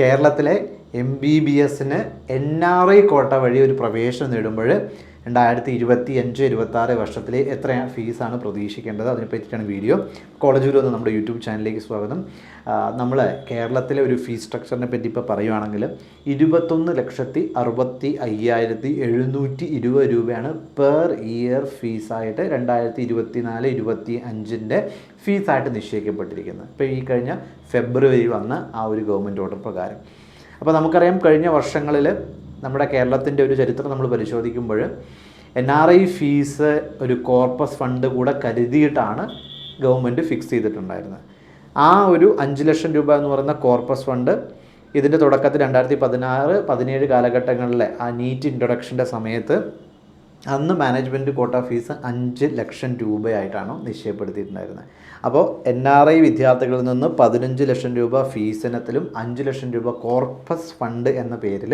കേരളത്തിലെ M B B എസിന് N R I quota വഴി ഒരു പ്രവേശനം നേടുമ്പോൾ രണ്ടായിരത്തി ഇരുപത്തി അഞ്ച് ഇരുപത്തി ആറ് വർഷത്തിലെ എത്ര ഫീസാണ് പ്രതീക്ഷിക്കേണ്ടത്? അതിനെ പറ്റിയിട്ടാണ് വീഡിയോ. കോളേജ് ഗുരു നമ്മുടെ യൂട്യൂബ് ചാനലിലേക്ക് സ്വാഗതം. നമ്മൾ കേരളത്തിലെ ഒരു ഫീസ് സ്ട്രക്ചറിനെ പറ്റി ഇപ്പോൾ പറയുവാണെങ്കിൽ ഇരുപത്തൊന്ന് ലക്ഷത്തി അറുപത്തി അയ്യായിരത്തി എഴുന്നൂറ്റി ഇരുപത് രൂപയാണ് പെർ ഇയർ ഫീസായിട്ട് രണ്ടായിരത്തി ഇരുപത്തി നാല് ഇരുപത്തി അഞ്ചിന്റെ ഫീസായിട്ട് നിശ്ചയിക്കപ്പെട്ടിരിക്കുന്നത്. ഇപ്പോൾ ഈ കഴിഞ്ഞ ഫെബ്രുവരി വന്ന ആ ഒരു ഗവൺമെന്റ് ഓർഡർ പ്രകാരം. അപ്പോൾ നമുക്കറിയാം കഴിഞ്ഞ വർഷങ്ങളിൽ നമ്മുടെ കേരളത്തിന്റെ ഒരു ചരിത്രം നമ്മൾ പരിശോധിക്കുമ്പോൾ എൻ ആർ ഐ ഫീസ് ഒരു കോർപ്പസ് ഫണ്ട് കൂടെ കരുതിയിട്ടാണ് ഗവൺമെന്റ് ഫിക്സ് ചെയ്തിട്ടുണ്ടായിരുന്നത്. ആ ഒരു അഞ്ച് ലക്ഷം രൂപ എന്ന് പറയുന്ന കോർപ്പസ് ഫണ്ട് ഇതിന്റെ തുടക്കത്തിൽ രണ്ടായിരത്തി പതിനാറ് പതിനേഴ് കാലഘട്ടങ്ങളിലെ ആ നീറ്റ് ഇൻട്രൊഡക്ഷന്റെ സമയത്ത് അന്ന് മാനേജ്മെന്റ് കോട്ട ഫീസ് അഞ്ച് ലക്ഷം രൂപയായിട്ടാണ് നിശ്ചയപ്പെടുത്തിയിട്ടുണ്ടായിരുന്നത്. അപ്പോൾ എൻ ആർ ഐ വിദ്യാർത്ഥികളിൽ നിന്ന് പതിനഞ്ച് ലക്ഷം രൂപ ഫീസിനത്തിലും അഞ്ച് ലക്ഷം രൂപ കോർപ്പസ് ഫണ്ട് എന്ന പേരിൽ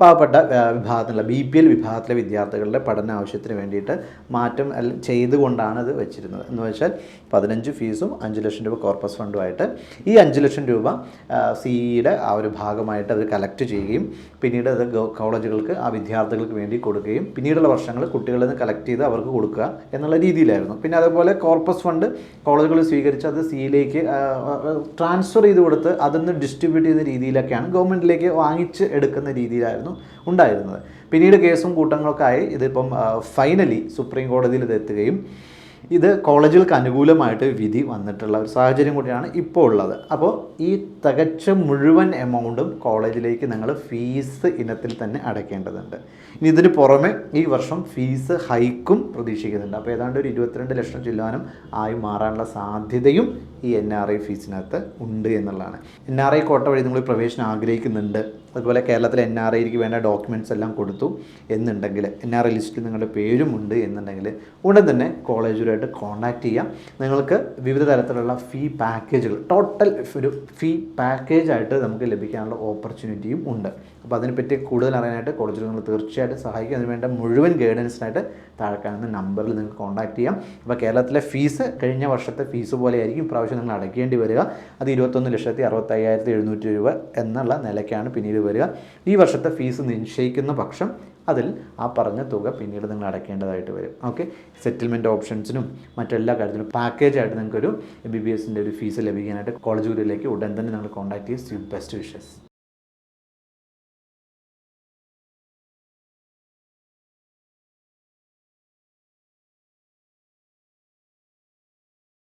പാവപ്പെട്ട വിഭാഗത്തിലുള്ള ബി പി എൽ വിഭാഗത്തിലെ വിദ്യാർത്ഥികളുടെ പഠന ആവശ്യത്തിന് വേണ്ടിയിട്ട് മാറ്റം ചെയ്തുകൊണ്ടാണ് ഇത് വെച്ചിരുന്നത്. എന്ന് വെച്ചാൽ പതിനഞ്ച് ഫീസും അഞ്ച് ലക്ഷം രൂപ കോർപ്പസ് ഫണ്ടുമായിട്ട് ഈ അഞ്ച് ലക്ഷം രൂപ സിഇയുടെ ആ ഒരു ഭാഗമായിട്ട് അവർ കളക്ട് ചെയ്യുകയും പിന്നീട് അത് കോളേജുകൾക്ക് ആ വിദ്യാർത്ഥികൾക്ക് വേണ്ടി കൊടുക്കുകയും പിന്നീടുള്ള വർഷങ്ങൾ കുട്ടികളിൽ നിന്ന് കളക്ട് ചെയ്ത് അവർക്ക് കൊടുക്കുക എന്നുള്ള രീതിയിലായിരുന്നു. പിന്നെ അതേപോലെ കോർപ്പസ് ഫണ്ട് കോളേജുകൾ സ്വീകരിച്ച് അത് സിയിലേക്ക് ട്രാൻസ്ഫർ ചെയ്ത് കൊടുത്ത് അതൊന്ന് ഡിസ്ട്രിബ്യൂട്ട് ചെയ്യുന്ന രീതിയിലൊക്കെയാണ് ഗവൺമെന്റിലേക്ക് വാങ്ങിച്ച് എടുക്കുന്ന രീതിയിലായിരുന്നു ഉണ്ടായിരുന്നത്. പിന്നീട് കേസും കൂട്ടങ്ങളൊക്കെ ആയി ഇതിപ്പം ഫൈനലി സുപ്രീം കോടതിയിൽ ഇത് എത്തുകയും ഇത് കോളേജുകൾക്ക് അനുകൂലമായിട്ട് വിധി വന്നിട്ടുള്ള ഒരു സാഹചര്യം കൂടിയാണ് ഇപ്പോൾ ഉള്ളത്. അപ്പോൾ ഈ തികച്ച മുഴുവൻ എമൗണ്ടും കോളേജിലേക്ക് നിങ്ങൾ ഫീസ് ഇനത്തിൽ തന്നെ അടയ്ക്കേണ്ടതുണ്ട്. ഇനി ഇതിന് പുറമെ ഈ വർഷം ഫീസ് ഹൈക്കും പ്രതീക്ഷിക്കുന്നുണ്ട്. അപ്പോൾ ഏതാണ്ട് ഒരു ഇരുപത്തിരണ്ട് ലക്ഷം ചില്ലാനും ആയി മാറാനുള്ള സാധ്യതയും ഈ എൻ ആർ ഐ ഫീസിനകത്ത് ഉണ്ട് എന്നുള്ളതാണ്. എൻ ആർ ഐ കോട്ട വഴി നിങ്ങൾ പ്രവേശനം ആഗ്രഹിക്കുന്നുണ്ട്. അതുപോലെ കേരളത്തിലെ എൻ ആർ ഐക്ക് വേണ്ട ഡോക്യുമെന്റ്സ് എല്ലാം കൊടുത്തു എന്നുണ്ടെങ്കിൽ എൻ ആർ ഐ ലിസ്റ്റിൽ നിങ്ങളുടെ പേരും ഉണ്ട് എന്നുണ്ടെങ്കിൽ ഉടൻ തന്നെ കോളേജുമായിട്ട് കോൺടാക്റ്റ് ചെയ്യാം. നിങ്ങൾക്ക് വിവിധ തരത്തിലുള്ള ഫീ പാക്കേജുകൾ ടോട്ടൽ ഒരു ഫീ പാക്കേജായിട്ട് നമുക്ക് ലഭിക്കാനുള്ള ഓപ്പർച്യൂണിറ്റിയും ഉണ്ട്. അപ്പോൾ അതിനെപ്പറ്റി കൂടുതൽ അറിയാനായിട്ട് കോളേജിൽ നിങ്ങൾ തീർച്ചയായിട്ടും സഹായിക്കും. അതിനുവേണ്ട മുഴുവൻ ഗൈഡൻസിനായിട്ട് താഴെ കാണുന്ന നമ്പറിൽ നിങ്ങൾ കോൺടാക്ട് ചെയ്യാം. അപ്പോൾ കേരളത്തിലെ ഫീസ് കഴിഞ്ഞ വർഷത്തെ ഫീസ് പോലെ ആയിരിക്കും ഇപ്രാവശ്യം നിങ്ങൾ അടയ്ക്കേണ്ടി വരിക. അത് ഇരുപത്തൊന്ന് ലക്ഷത്തി അറുപത്തയ്യായിരത്തി എഴുന്നൂറ്റി രൂപ എന്നുള്ള നിലയ്ക്കാണ് പിന്നീട് വരിക. ഈ വർഷത്തെ ഫീസ് നിശ്ചയിക്കുന്ന പക്ഷം അതിൽ ആ പറഞ്ഞ തുക പിന്നീട് നിങ്ങൾ അടയ്ക്കേണ്ടതായിട്ട് വരും. ഓക്കെ സെറ്റിൽമെന്റ് ഓപ്ഷൻസിനും മറ്റെല്ലാ കാര്യത്തിനും പാക്കേജായിട്ട് നിങ്ങൾക്കൊരു എം ബി ബി എസിന്റെ ഒരു ഫീസ് ലഭിക്കാനായിട്ട് കോളേജ് ഗുരുവിലേക്ക് ഉടൻ തന്നെ നിങ്ങൾ കോൺടാക്ട് ചെയ്ത് ബെസ്റ്റ് വിഷസ്